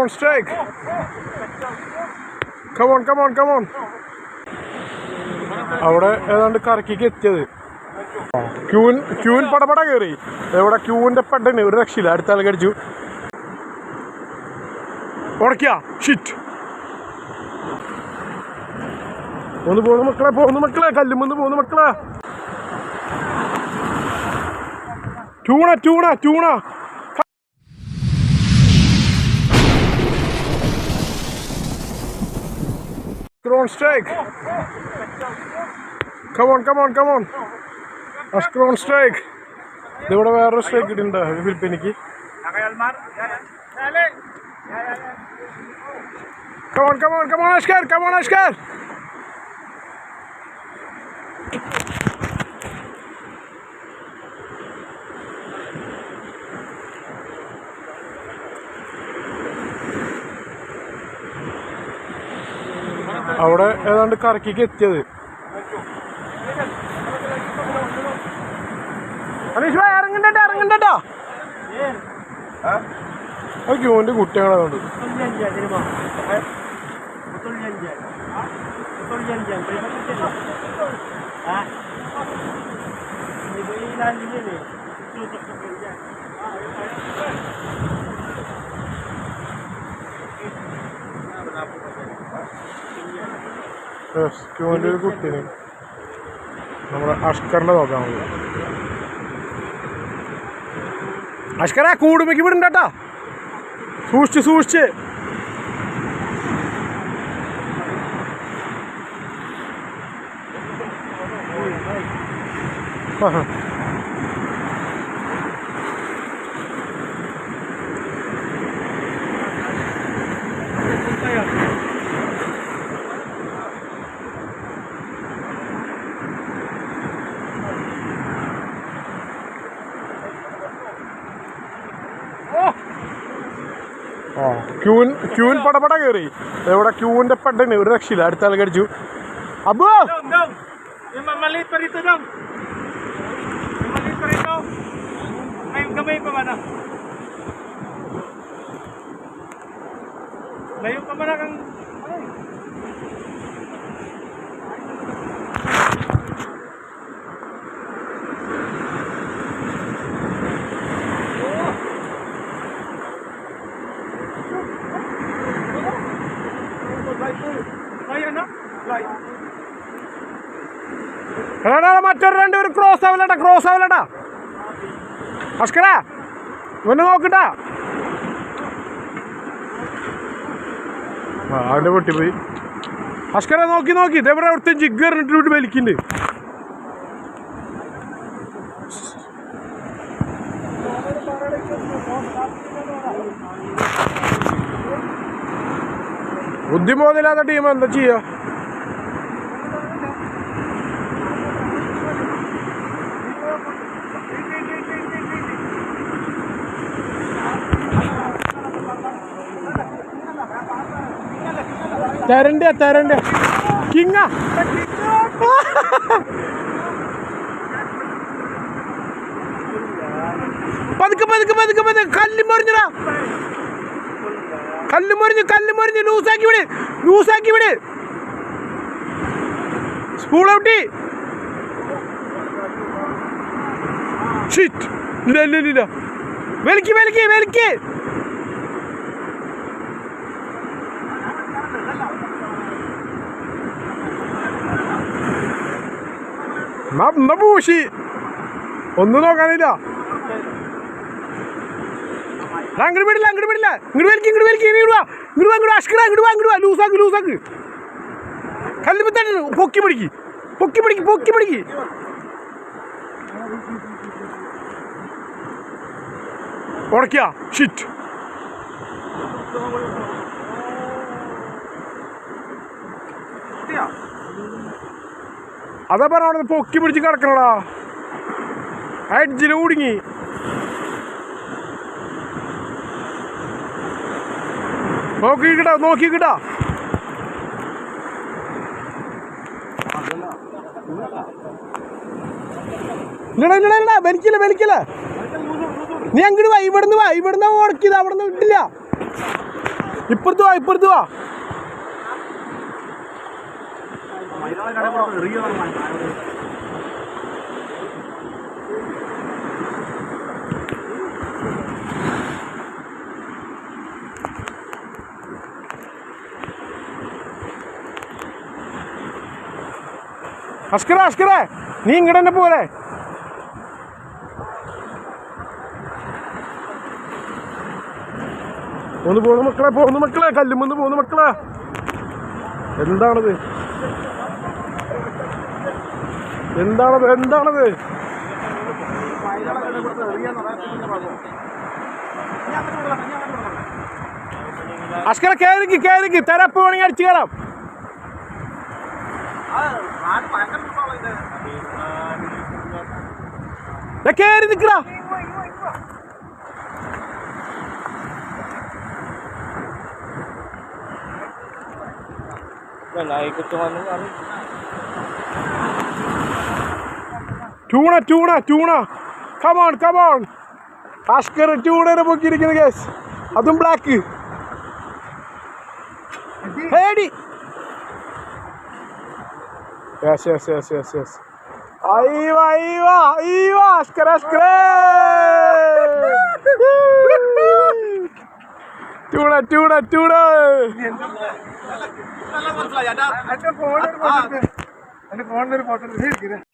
On strike. Come on, come on, come on. അവിടെ ഏതാണ്ട് കറക്കിക്ക് എത്തിയത്. ക്യൂൻ ക്യൂൻ പടപട കയറി. എവിടെ ക്യൂവിന്റെ പെട്ടുണ്ട് ഒരു രക്ഷയില്ല. അടുത്ത ആൾ കടിച്ചു. ഉടക്കിയ ഷിറ്റ് ഒന്ന് പോകുന്ന മക്കളെ പോകുന്ന മക്കളെ. കല്ലുമെന്ന് പോകുന്ന മക്കളെ. Tuna tuna tuna. Strong strike. Come on, come on, come on. A on strike. They would have arrow strike it in the will peniki. Come on, come on, come on, Ashkar. Come on, Ashkar. അവിടെ ഏതാണ്ട് കറക്കിക്ക് എത്തിയത്. അനീഷ് ഭായ് ഇറങ്ങണ്ടോ ഇറങ്ങണ്ടോ ക്യൂവിന്റെ കുട്ടികളതുകൊണ്ട് ക്യൂവിന്റെ ഒരു കുട്ടീനെ. നമ്മുടെ അഷ്കറിന്റെ നോക്കാൻ മതി അഷ്കര കൂടുമ്പക്ക് വിടണ്ടട്ടാ. സൂക്ഷിച്ച് സൂക്ഷിച്ച്. ആ ക്യൂൻ ക്യൂൻ പടപട കയറി ഇവിടെ ക്യൂവിന്റെ പെട്ടെന്ന് ഒരു രക്ഷയില്ല. അടുത്ത ആൾ കടിച്ചു. അബോ dong. Yung ma- maliit എടാ മറ്റൊരു രണ്ടുപേരും ക്രോസ് ആവില്ലട്ടാ ക്രോസ് ആവില്ലട്ടാ. ഭസ്കരാ ഒന്ന് നോക്കട്ടാ. അവന്റെ പൊട്ടിപ്പോയി അഷ്കര നോക്കി നോക്കി. ഇതെവിടെ അവിടുത്തെ ജിഗ് ഇട്ടിട്ട് വലിക്കുന്നുണ്ട് ബുദ്ധിബോധമില്ലാത്ത ടീം എന്താ ചെയ്യുക തരണ്ടേ തരണ്ട. കിങ്ങ. പതുക്കെ പതുക്കെ പതുക്കെ പതുക്കെ. കല്ല് മറിഞ്ഞടാ. കല്ല് മറിഞ്ഞ് കല്ല് മറിഞ്ഞ്. ലൂസാക്കി വിട്. ലൂസാക്കി വിട്. സ്പൂൾ ഔട്ടി ഷിറ്റ് ഇല്ല ഇല്ല ഇല്ല, ഇല്ല. വലിക്ക് വലിക്ക്. വലിക്ക് നന്ന പൂശി. ഒന്നും നോക്കാനില്ല. അങ്ങോട്ട് വിടില്ല അങ്ങോട്ട് വിടില്ല. ഇങ്ങോട്ട് വലിക്ക് ഇങ്ങോട്ട് വലിക്ക് ഇങ്ങോട്ട് വാ. ഇങ്ങോട്ട് ഇങ്ങോട്ട് ഇങ്ങോട്ട് വാ. ഇങ്ങോട്ട് വാ ലൂസാക്ക് ലൂസാക്ക്. കല്ലുമ്പത്താണ് പൊക്കി പിടിക്ക്. പൊക്കി പിടിക്ക് പൊക്കി പിടിക്ക്. ഉടക്കിയ. ഷിറ്റ് അതാ പറഞ്ഞ പൊക്കി പിടിച്ച് കിടക്കണടാ. അഡ്ജിൽ കുടുങ്ങി. നോക്കിക്കിട്ടാ നോക്കിക്കിട്ടാ ഇല്ലടാ ഇല്ലടാ ഇല്ലടാ വലിക്കില്ല വലിക്കില്ല നീ അങ്ങോട്ട് വാ ഇവിടുന്ന് വാ ഇവിടുന്ന് ഉടക്കിയത് അവിടുന്ന് നിന്ന് ഇട്ടില്ല ഇപ്പുറത്ത് വാ ഇപ്പുറത്ത് വാ. അസ്കര അഷ്കര നീ ഇങ്ങോട്ട് തന്നെ പോരെ. ഒന്ന് പോകുന്ന മക്കളെ പോകുന്ന മക്കളെ കല്ലുമെന്ന് പോകുന്ന മക്കളെ. എന്താണത്? എന്താണത്? എന്താണത്? അഷ്കര കയറിക്ക് കയറിക്ക് തെരപ്പ് വേണമെങ്കിൽ അടിച്ചു കയറാം ദേ കേറി നിക്കടാ tuna tuna tuna come on come on Ashkar ടൂണനെ പൊക്കിയിരിക്കുന്നു കേസ് അതും black ഹേടി yes yes yes yes yes അയ്യോ അയ്യോ അയ്യോ Ashkar Ashkar tuna tuna tuna എന്റെ ഫോണിൽ ഒരു ഫോട്ടോ ഒരു ഫോട്ടോ.